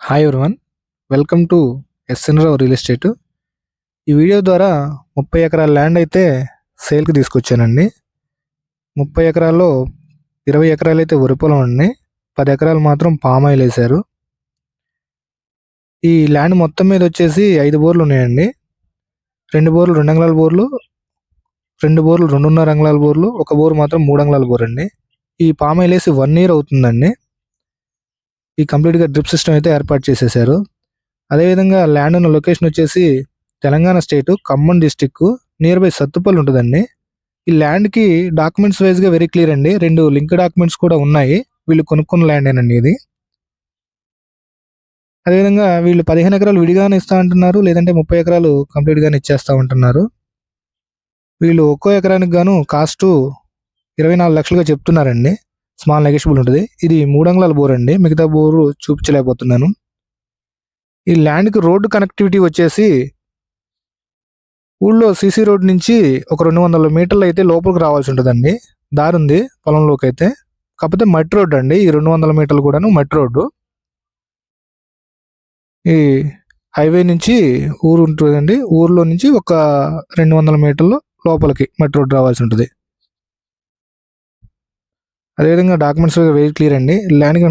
Hi everyone welcome to SN Rao real estate ఈ video ద్వారా ముప్పై ఎకరాల ల్యాండ్ అయితే సేల్కి తీసుకొచ్చానండి. ముప్పై ఎకరాల్లో ఇరవై ఎకరాలు అయితే వరి పొలం అండి. పది ఎకరాలు మాత్రం పామ్ ఆయిల్ వేశారు. ఈ ల్యాండ్ మొత్తం మీద వచ్చేసి ఐదు బోర్లు ఉన్నాయండి. రెండు బోర్లు రెండు అంగళాల బోర్లు రెండు బోర్లు రెండున్నర అంగళాల బోర్లు ఒక బోర్ మాత్రం మూడు అంగళాల బోర్ అండి ఈ పామ్ ఆయిల్ వేసి వన్ ఇయర్ అవుతుందండి. ఈ కంప్లీట్గా డ్రిప్ సిస్టమ్ అయితే ఏర్పాటు చేసేసారు. అదేవిధంగా ల్యాండ్ ఉన్న లొకేషన్ వచ్చేసి Telangana state Khammam district near by Sathupalli ఉంటుందండి. ఈ ల్యాండ్కి డాక్యుమెంట్స్ వైజ్గా వెరీ క్లియర్ అండి. రెండు లింక్ డాక్యుమెంట్స్ కూడా ఉన్నాయి. వీళ్ళు కొనుక్కున్న ల్యాండేనండి ఇది. అదేవిధంగా వీళ్ళు పదిహేను ఎకరాలు విడిగానే ఇస్తా అంటున్నారు. లేదంటే ముప్పై ఎకరాలు కంప్లీట్గానే ఇచ్చేస్తా ఉంటున్నారు. వీళ్ళు ఒక్కో ఎకరానికి గాను కాస్టు ఇరవై నాలుగు లక్షలుగా చెప్తున్నారండి. స్మాల్ నెగోషియబుల్ ఉంటుంది. ఇది మూడు అంగుళాల బోర్ అండి. మిగతా బోరు చూపించలేకపోతున్నాను. ఈ ల్యాండ్కి రోడ్డు కనెక్టివిటీ వచ్చేసి ఊళ్ళో సీసీ రోడ్ నుంచి ఒక రెండు వందల మీటర్లు అయితే లోపలికి రావాల్సి ఉంటుందండి. దారి ఉంది పొలంలోకి అయితే. కాకపోతే మట్టి రోడ్డు అండి. ఈ రెండు వందల మీటర్లు కూడాను మట్టి రోడ్డు. ఈ హైవే నుంచి ఊరు ఉంటుందండి. ఊర్లో నుంచి ఒక రెండు వందల మీటర్లు లోపలికి మట్టి రోడ్డు రావాల్సి ఉంటుంది. అదేవిధంగా డాక్యుమెంట్స్ వెరీ క్లియర్ అండి. ల్యాండ్కి